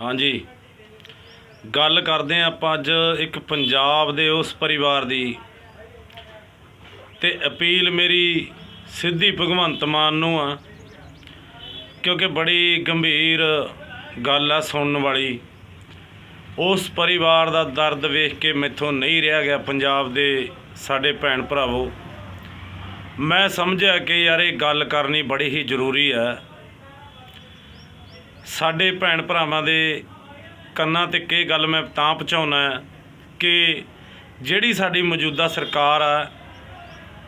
ਹਾਂਜੀ। ਗੱਲ ਕਰਦੇ ਹਾਂ ਆਪਾਂ ਅੱਜ ਇੱਕ ਪੰਜਾਬ ਦੇ ਉਸ ਪਰਿਵਾਰ ਦੀ। ਤੇ ਅਪੀਲ ਮੇਰੀ ਸਿੱਧੀ ਭਗਵੰਤ ਮਾਨ ਨੂੰ ਆ, ਕਿਉਂਕਿ ਬੜੀ ਗੰਭੀਰ ਗੱਲ ਆ ਸੁਣਨ ਵਾਲੀ। ਉਸ ਪਰਿਵਾਰ ਦਾ ਦਰਦ ਵੇਖ ਕੇ ਮੈਥੋਂ ਨਹੀਂ ਰਿਹਾ ਗਿਆ ਪੰਜਾਬ ਦੇ ਸਾਡੇ ਭੈਣ ਭਰਾਵੋ। ਮੈਂ ਸਮਝਿਆ ਕਿ ਯਾਰ ਇਹ ਗੱਲ ਕਰਨੀ ਬੜੀ ਹੀ ਜ਼ਰੂਰੀ ਹੈ ਸਾਡੇ ਭੈਣ ਭਰਾਵਾਂ ਦੇ ਕੰਨਾਂ ਤੇ ਇਹ ਗੱਲ ਮੈਂ ਤਾਂ ਪਹੁੰਚਾਉਣਾ ਕਿ ਜਿਹੜੀ ਸਾਡੀ ਮੌਜੂਦਾ ਸਰਕਾਰ ਆ,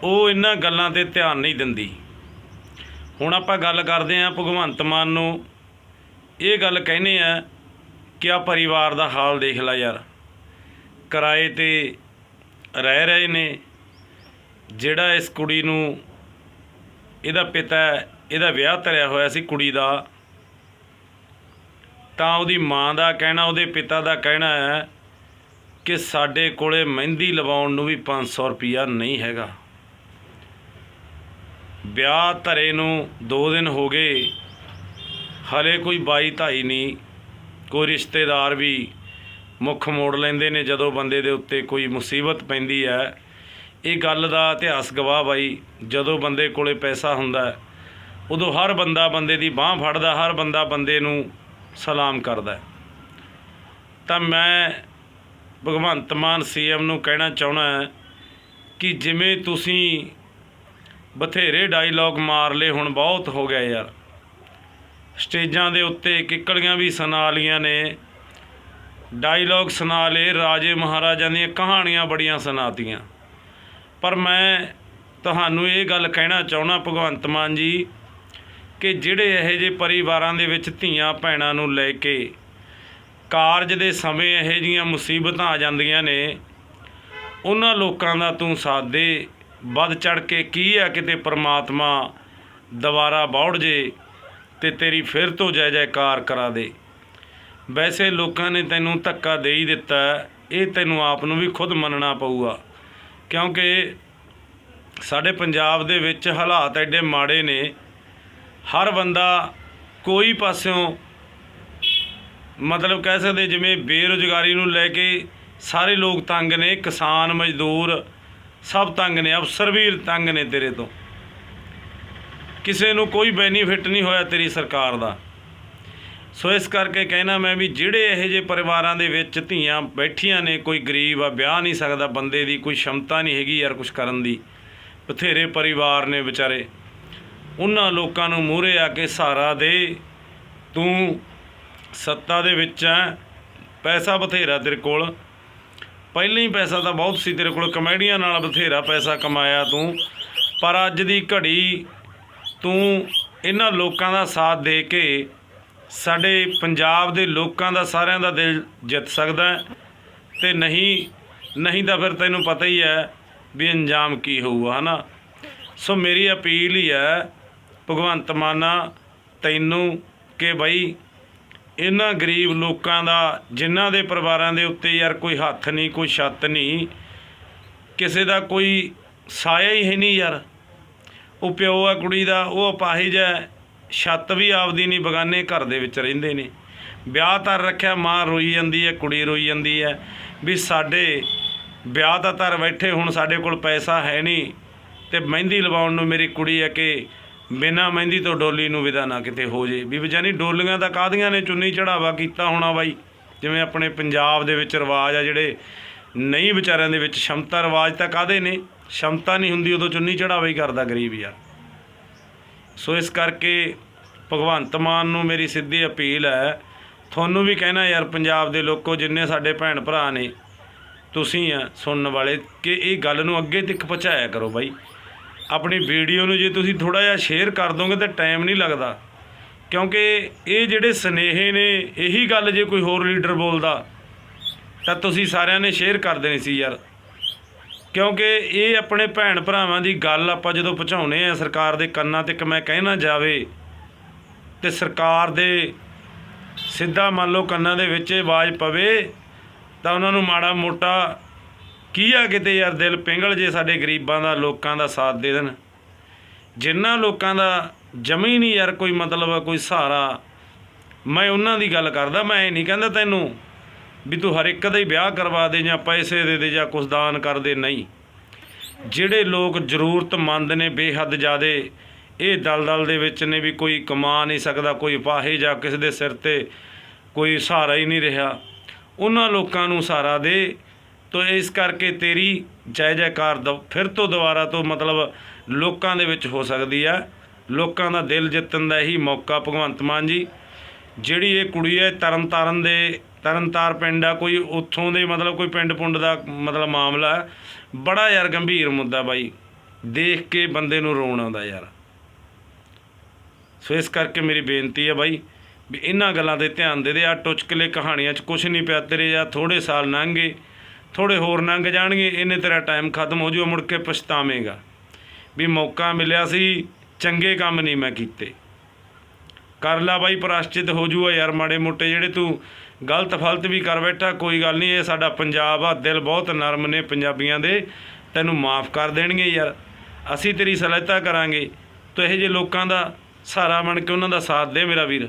ਉਹ ਇਹਨਾਂ ਗੱਲਾਂ ਤੇ ਧਿਆਨ ਨਹੀਂ ਦਿੰਦੀ। ਹੁਣ ਆਪਾਂ ਗੱਲ ਕਰਦੇ ਆਂ ਭਗਵੰਤ ਮਾਨ ਨੂੰ। ਇਹ ਗੱਲ ਕਹਿੰਦੇ ਆ ਕਿ ਆ ਪਰਿਵਾਰ ਦਾ ਹਾਲ ਦੇਖ ਲੈ ਯਾਰ। ਕਿਰਾਏ ਤੇ ਰਹਿ ਰਹੇ ਨੇ। ਜਿਹੜਾ ਇਸ ਕੁੜੀ ਨੂੰ, ਇਹਦਾ ਪਿਤਾ, ਇਹਦਾ ਵਿਆਹ ਧਰਿਆ ਹੋਇਆ ਸੀ ਕੁੜੀ ਦਾ। ਤਾਂ ਉਹਦੀ ਮਾਂ ਦਾ ਕਹਿਣਾ, ਉਹਦੇ ਪਿਤਾ ਦਾ ਕਹਿਣਾ ਹੈ ਕਿ ਸਾਡੇ ਕੋਲੇ ਮਹਿੰਦੀ ਲਵਾਉਣ ਨੂੰ ਵੀ 500 ਰੁਪਿਆ ਨਹੀਂ ਹੈਗਾ। ਵਿਆਹ ਧਰੇ ਨੂੰ 2 ਦਿਨ ਹੋ ਗਏ, ਹਲੇ ਕੋਈ ਬਾਈ ਧਾਈ ਨਹੀਂ, ਕੋਈ ਰਿਸ਼ਤੇਦਾਰ ਵੀ ਮੁੱਖ ਮੋੜ ਲੈਂਦੇ ਨੇ ਜਦੋਂ ਬੰਦੇ ਦੇ ਉੱਤੇ ਕੋਈ ਮੁਸੀਬਤ ਪੈਂਦੀ ਹੈ। ਇਹ ਗੱਲ ਦਾ ਇਤਿਹਾਸ ਗਵਾਹ ਬਾਈ, ਜਦੋਂ ਬੰਦੇ ਕੋਲੇ ਪੈਸਾ ਹੁੰਦਾ, ਉਦੋਂ ਹਰ ਬੰਦਾ ਬੰਦੇ ਦੀ ਬਾਹ ਫੜਦਾ, ਹਰ ਬੰਦਾ ਬੰਦੇ ਨੂੰ ਸਲਾਮ ਕਰਦਾ ਤਾਂ ਮੈਂ ਭਗਵੰਤ ਮਾਨ ਸੀਐਮ ਨੂੰ ਕਹਿਣਾ ਚਾਹਣਾ ਕਿ ਜਿਵੇਂ ਤੁਸੀਂ ਬਥੇਰੇ ਡਾਇਲੌਗ ਮਾਰ ਲਏ, ਹੁਣ ਬਹੁਤ ਹੋ ਗਿਆ ਯਾਰ। ਸਟੇਜਾਂ ਦੇ ਉੱਤੇ ਕਿੱਕਲੀਆਂ ਵੀ ਸੁਣਾ ਲੀਆਂ ਨੇ। ਡਾਇਲੌਗ ਸੁਣਾ ਲਏ, ਰਾਜੇ ਮਹਾਰਾਜਾਂ ਦੀਆਂ ਕਹਾਣੀਆਂ ਬੜੀਆਂ ਸੁਣਾਤੀਆਂ। ਪਰ ਮੈਂ ਤੁਹਾਨੂੰ ਇਹ ਗੱਲ ਕਹਿਣਾ ਚਾਹਣਾ ਭਗਵੰਤ ਮਾਨ ਜੀ ਕਿ ਜਿਹੜੇ ਇਹੋ ਜਿਹੇ ਪਰਿਵਾਰਾਂ ਦੇ ਵਿੱਚ ਧੀਆਂ ਭੈਣਾਂ ਨੂੰ ਲੈ ਕੇ ਕਾਰਜ ਦੇ ਸਮੇਂ ਇਹੋ ਜਿਹੀਆਂ ਮੁਸੀਬਤਾਂ ਆ ਜਾਂਦੀਆਂ ਨੇ, ਉਹਨਾਂ ਲੋਕਾਂ ਦਾ ਤੂੰ ਸਾਥ ਦੇ। ਵੱਧ ਚੜ ਕੇ ਕੀ ਆ ਕਿਤੇ ਪ੍ਰਮਾਤਮਾ ਦੁਬਾਰਾ ਬੌੜ ਜੇ ਤੇ ਤੇਰੀ ਫਿਰ ਤੋਂ ਜੈ ਜੈਕਾਰ ਕਰਾ ਦੇ। ਵੈਸੇ ਲੋਕਾਂ ਨੇ ਤੈਨੂੰ ਧੱਕਾ ਦੇ ਹੀ ਦਿੱਤਾ, ਇਹ ਤੈਨੂੰ ਆਪ ਨੂੰ ਵੀ ਖੁਦ ਮੰਨਣਾ ਪਊਗਾ। ਕਿਉਂਕਿ ਸਾਡੇ ਪੰਜਾਬ ਦੇ ਵਿੱਚ ਹਾਲਾਤ ਐਡੇ ਮਾੜੇ ਨੇ ਹਰ ਬੰਦਾ ਕੋਈ ਪਾਸਿਓਂ ਮਤਲਬ ਕਹਿ ਸਕਦੇ ਜਿਵੇਂ ਬੇਰੁਜ਼ਗਾਰੀ ਨੂੰ ਲੈ ਕੇ ਸਾਰੇ ਲੋਕ ਤੰਗ ਨੇ, ਕਿਸਾਨ, ਮਜ਼ਦੂਰ ਸਭ ਤੰਗ ਨੇ, ਅਫਸਰ ਵੀ ਤੰਗ ਨੇ ਤੇਰੇ ਤੋਂ। ਕਿਸੇ ਨੂੰ ਕੋਈ ਬੈਨੀਫਿਟ ਨਹੀਂ ਹੋਇਆ ਤੇਰੀ ਸਰਕਾਰ ਦਾ। ਸੋ ਇਸ ਕਰਕੇ ਕਹਿਣਾ ਮੈਂ ਵੀ ਜਿਹੜੇ ਇਹੋ ਜਿਹੇ ਪਰਿਵਾਰਾਂ ਦੇ ਵਿੱਚ ਧੀਆਂ ਬੈਠੀਆਂ ਨੇ, ਕੋਈ ਗਰੀਬ ਆ, ਵਿਆਹ ਨਹੀਂ ਸਕਦਾ ਬੰਦੇ ਦੀ, ਕੋਈ ਸ਼ਮਤਾ ਨਹੀਂ ਹੈਗੀ ਯਾਰ ਕੁਝ ਕਰਨ ਦੀ। ਬਥੇਰੇ ਪਰਿਵਾਰ ਨੇ ਵਿਚਾਰੇ। ਉਹਨਾਂ ਲੋਕਾਂ ਨੂੰ ਮੂਹਰੇ ਆ ਕੇ ਸਹਾਰਾ ਦੇ। ਤੂੰ ਸੱਤਾ ਦੇ ਵਿੱਚ ਹੈ ਪੈਸਾ ਬਥੇਰਾ ਤੇਰੇ ਕੋਲ। ਪਹਿਲਾਂ ਹੀ ਪੈਸਾ ਤਾਂ ਬਹੁਤ ਸੀ ਤੇਰੇ ਕੋਲ। ਕਮੇਡੀਆਂ ਨਾਲ ਬਥੇਰਾ ਪੈਸਾ ਕਮਾਇਆ ਤੂੰ। ਪਰ ਅੱਜ ਦੀ ਘੜੀ ਤੂੰ ਇਹਨਾਂ ਲੋਕਾਂ ਦਾ ਸਾਥ ਦੇ ਕੇ ਸਾਡੇ ਪੰਜਾਬ ਦੇ ਲੋਕਾਂ ਦਾ ਸਾਰਿਆਂ ਦਾ ਦਿਲ ਜਿੱਤ ਸਕਦਾ ਹੈ। ਤੇ ਨਹੀਂ ਨਹੀਂ ਤਾਂ ਫਿਰ ਤੈਨੂੰ ਪਤਾ ਹੀ ਹੈ ਵੀ ਅੰਜਾਮ ਕੀ ਹੋਊਗਾ, ਹਨਾ? ਸੋ ਮੇਰੀ ਅਪੀਲ ਹੀ ਹੈ ਭਗਵੰਤ ਮਾਨਾ, ਤੈਨੂੰ ਕਿ ਬਈ ਇਹਨਾਂ ਗਰੀਬ ਲੋਕਾਂ ਦਾ, ਜਿਨ੍ਹਾਂ ਦੇ ਪਰਿਵਾਰਾਂ ਦੇ ਉੱਤੇ ਯਾਰ ਕੋਈ ਹੱਥ ਨਹੀਂ, ਕੋਈ ਛੱਤ ਨਹੀਂ, ਕਿਸੇ ਦਾ ਕੋਈ ਸਾਇਆ ਹੀ ਹੈ ਨਹੀਂ ਯਾਰ। ਉਹ ਪਿਓ ਆ, ਕੁੜੀ ਦਾ, ਉਹ ਅਪਾਹਿਜ ਹੈ, ਛੱਤ ਵੀ ਆਪਦੀ ਨਹੀਂ, ਬਗਾਨੇ ਘਰ ਦੇ ਵਿੱਚ ਰਹਿੰਦੇ ਨੇ। ਵਿਆਹ ਧਰ ਰੱਖਿਆ, ਮਾਂ ਰੋਈ ਜਾਂਦੀ ਹੈ, ਕੁੜੀ ਰੋਈ ਜਾਂਦੀ ਹੈ। ਵੀ ਸਾਡੇ ਵਿਆਹ ਤਾਂ ਧਰ ਬੈਠੇ, ਹੁਣ ਸਾਡੇ ਕੋਲ ਪੈਸਾ ਹੈ ਨਹੀਂ, ਤੇ ਮਹਿੰਦੀ ਲਵਾਉਣ ਨੂੰ ਮੇਰੀ ਕੁੜੀ ਹੈ ਕਿ ਬਿਨਾਂ ਮਹਿੰਦੀ ਤੋਂ ਡੋਲੀ ਨੂੰ ਵਿਦਾ ਨਾ ਕਿਤੇ ਹੋ ਜੇ। ਵੀ ਜਾਨੀ ਡੋਲੀਆਂ ਤਾਂ ਕਾਦੀਆਂ ਨੇ? ਚੁੰਨੀ ਚੜਾਵਾ ਕੀਤਾ ਹੋਣਾ ਬਾਈ। ਜਿਵੇਂ ਆਪਣੇ ਪੰਜਾਬ ਦੇ ਵਿੱਚ ਰਿਵਾਜ ਆ, ਜਿਹੜੇ ਨਹੀਂ ਵਿਚਾਰਿਆਂ ਦੇ ਵਿੱਚ ਸ਼ਮਤਾ ਰਿਵਾਜ ਤਾਂ ਕਾਦੇ ਨੇ? ਸ਼ਮਤਾ ਨਹੀਂ ਹੁੰਦੀ, ਉਦੋਂ ਚੁੰਨੀ ਚੜਾਵਾ ਹੀ ਕਰਦਾ ਗਰੀਬ ਯਾਰ। ਸੋ ਇਸ ਕਰਕੇ ਭਗਵੰਤ ਮਾਨ ਨੂੰ ਮੇਰੀ ਸਿੱਧੀ ਅਪੀਲ ਹੈ, ਤੁਹਾਨੂੰ ਵੀ ਕਹਿਣਾ ਯਾਰ ਪੰਜਾਬ ਦੇ ਲੋਕੋ, ਜਿੰਨੇ ਸਾਡੇ ਭੈਣ ਭਰਾ ਨੇ, ਤੁਸੀਂ ਆ ਸੁਣਨ ਵਾਲੇ, ਕਿ ਇਹ ਗੱਲ ਨੂੰ ਅੱਗੇ ਤੱਕ ਪਹੁੰਚਾਇਆ ਕਰੋ ਬਾਈ। ਆਪਣੀ ਵੀਡੀਓ ਨੂੰ ਜੇ ਤੁਸੀਂ ਥੋੜਾ ਜਿਹਾ ਸ਼ੇਅਰ ਕਰ ਦੋਗੇ ਤਾਂ ਟਾਈਮ ਨਹੀਂ ਲੱਗਦਾ। ਕਿਉਂਕਿ ਇਹ ਜਿਹੜੇ ਸਨੇਹੇ ਨੇ, ਇਹੀ ਗੱਲ ਜੇ ਕੋਈ ਹੋਰ ਲੀਡਰ ਬੋਲਦਾ, ਤਾਂ ਤੁਸੀਂ ਸਾਰਿਆਂ ਨੇ ਸ਼ੇਅਰ ਕਰ ਦੇਣੀ ਸੀ ਯਾਰ। ਕਿਉਂਕਿ ਇਹ ਆਪਣੇ ਭੈਣ ਭਰਾਵਾਂ ਦੀ ਗੱਲ ਆਪਾਂ ਜਦੋਂ ਪਹੁੰਚਾਉਨੇ ਆ ਸਰਕਾਰ ਦੇ ਕੰਨਾਂ ਤੱਕ ਮੈਂ ਕਹਿਣਾ ਜਾਵੇ, ਤੇ ਸਰਕਾਰ ਦੇ ਸਿੱਧਾ ਮੰਨ ਲਓ ਕੰਨਾਂ ਦੇ ਵਿੱਚ ਆਵਾਜ਼ ਪਵੇ, ਤਾਂ ਉਹਨਾਂ ਨੂੰ ਮਾੜਾ ਮੋਟਾ ਕੀ ਆ ਕਿਤੇ ਯਾਰ ਦਿਲ ਪਿੰਗਲ ਜੇ ਸਾਡੇ ਗਰੀਬਾਂ ਦਾ, ਲੋਕਾਂ ਦਾ ਸਾਥ ਦੇ ਦੇਣ? ਜਿਨ੍ਹਾਂ ਲੋਕਾਂ ਦਾ ਜਮੀ ਨਹੀਂ ਯਾਰ ਕੋਈ ਮਤਲਬ, ਕੋਈ ਸਹਾਰਾ। ਮੈਂ ਉਹਨਾਂ ਦੀ ਗੱਲ ਕਰਦਾ, ਮੈਂ ਇਹ ਨਹੀਂ ਕਹਿੰਦਾ ਤੈਨੂੰ ਵੀ ਤੂੰ ਹਰ ਇੱਕ ਦਾ ਹੀ ਵਿਆਹ ਕਰਵਾ ਦੇ ਜਾਂ ਪੈਸੇ ਦੇ ਦੇ ਜਾਂ ਕੁਛ ਦਾਨ ਕਰ ਦੇ, ਨਹੀਂ। ਜਿਹੜੇ ਲੋਕ ਜ਼ਰੂਰਤਮੰਦ ਨੇ, ਬੇਹੱਦ ਜ਼ਿਆਦੇ, ਇਹ ਦਲਦਲ ਦੇ ਵਿੱਚ ਨੇ ਵੀ ਕੋਈ ਕਮਾ ਨਹੀਂ ਸਕਦਾ, ਕੋਈ ਪਾਹੇ ਜਾਂ ਕਿਸੇ ਦੇ ਸਿਰ ਤੇ ਕੋਈ ਸਹਾਰਾ ਹੀ ਨਹੀਂ ਰਿਹਾ। ਉਹਨਾਂ ਲੋਕਾਂ ਨੂੰ ਸਹਾਰਾ ਦੇ ਤੋ ਇਸ ਕਰਕੇ ਤੇਰੀ ਜੈ ਜੈਕਾਰ ਦ ਫਿਰ ਤੋਂ ਦੁਬਾਰਾ ਤੋਂ ਮਤਲਬ ਲੋਕਾਂ ਦੇ ਵਿੱਚ ਹੋ ਸਕਦੀ ਆ। ਲੋਕਾਂ ਦਾ ਦਿਲ ਜਿੱਤਣ ਦਾ ਇਹੀ ਮੌਕਾ ਭਗਵੰਤ ਮਾਨ ਜੀ। ਜਿਹੜੀ ਇਹ ਕੁੜੀ ਹੈ ਤਰਨਤਾਰਨ ਦੇ, ਤਰਨਤਾਰ ਪਿੰਡ ਆ, ਕੋਈ ਉੱਥੋਂ ਦੇ ਮਤਲਬ ਕੋਈ ਪਿੰਡ ਪੁੰਡ ਦਾ ਮਤਲਬ ਮਾਮਲਾ ਬੜਾ ਯਾਰ ਗੰਭੀਰ ਮੁੱਦਾ ਬਾਈ, ਦੇਖ ਕੇ ਬੰਦੇ ਨੂੰ ਰੋਣ ਆਉਂਦਾ ਯਾਰ। ਸੋ ਇਸ ਕਰਕੇ ਮੇਰੀ ਬੇਨਤੀ ਹੈ ਬਾਈ ਵੀ ਇਹਨਾਂ ਗੱਲਾਂ ਤੇ ਧਿਆਨ ਦੇ ਦੇ ਆ ਟੁਚਕਲੇ ਕਹਾਣੀਆਂ 'ਚ ਕੁਝ ਨਹੀਂ ਪਿਆ, ਤੇਰੇ ਜਾਂ ਥੋੜੇ ਸਾਲ ਲੰਘ ਗਏ। ਥੋੜੇ ਹੋਰ ਲੰਘ ਜਾਣਗੇ ਇਹਨੇ ਤੇਰਾ ਟਾਈਮ ਖਤਮ ਹੋ ਜਾਊ ਮੁੜ ਕੇ ਪਛਤਾਵੇਂਗਾ। ਵੀ ਮੌਕਾ ਮਿਲਿਆ ਸੀ, ਚੰਗੇ ਕੰਮ ਨਹੀਂ ਮੈਂ ਕੀਤੇ। ਕਰ ਲਾ ਬਾਈ, ਪ੍ਰਾਸ਼ਚਿਤ ਹੋ ਜੂਗਾ ਯਾਰ ਮਾੜੇ ਮੋਟੇ, ਜਿਹੜੇ ਤੂੰ ਗਲਤ ਫਲਤ ਵੀ ਕਰ ਬੈਠਾ, ਕੋਈ ਗੱਲ ਨਹੀਂ, ਇਹ ਸਾਡਾ ਪੰਜਾਬ ਆ, ਦਿਲ ਬਹੁਤ ਨਰਮ ਨੇ ਪੰਜਾਬੀਆਂ ਦੇ, ਤੈਨੂੰ ਮਾਫ ਕਰ ਦੇਣਗੇ ਯਾਰ। ਅਸੀਂ ਤੇਰੀ ਸਹਾਇਤਾ ਕਰਾਂਗੇ। ਤੂੰ ਇਹੋ ਜਿਹੇ ਲੋਕਾਂ ਦਾ ਸਹਾਰਾ ਬਣ ਕੇ ਉਹਨਾਂ ਦਾ ਸਾਥ ਦੇ ਮੇਰਾ ਵੀਰ।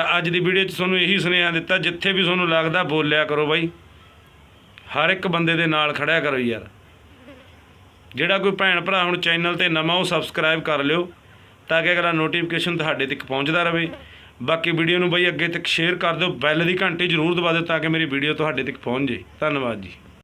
ਤਾਂ ਅੱਜ ਦੀ ਵੀਡੀਓ 'ਚ ਤੁਹਾਨੂੰ ਇਹੀ ਸੁਨੇਹਾ ਦਿੱਤਾ, ਜਿੱਥੇ ਵੀ ਤੁਹਾਨੂੰ ਲੱਗਦਾ ਬੋਲਿਆ ਕਰੋ ਬਾਈ। ਹਰ ਇੱਕ ਬੰਦੇ ਦੇ ਨਾਲ ਖੜਿਆ ਕਰੋ ਯਾਰ। ਜਿਹੜਾ ਕੋਈ ਭੈਣ ਭਰਾ ਹੁਣ ਚੈਨਲ ਤੇ ਨਵਾਂ, ਉਹ ਸਬਸਕ੍ਰਾਈਬ ਕਰ ਲਿਓ, ਤਾਂ ਕਿ ਅਗਲਾ ਨੋਟੀਫਿਕੇਸ਼ਨ ਤੁਹਾਡੇ ਤੱਕ ਪਹੁੰਚਦਾ ਰਹੇ। ਬਾਕੀ ਵੀਡੀਓ ਨੂੰ ਬਈ ਅੱਗੇ ਤੱਕ ਸ਼ੇਅਰ ਕਰ ਦਿਓ ਬੈਲ ਦੀ ਘੰਟੀ ਜ਼ਰੂਰ ਦਬਾ ਦਿਓ, ਤਾਂ ਕਿ ਮੇਰੀ ਵੀਡੀਓ ਤੁਹਾਡੇ ਤੱਕ ਪਹੁੰਚ ਜੇ ਧੰਨਵਾਦ ਜੀ।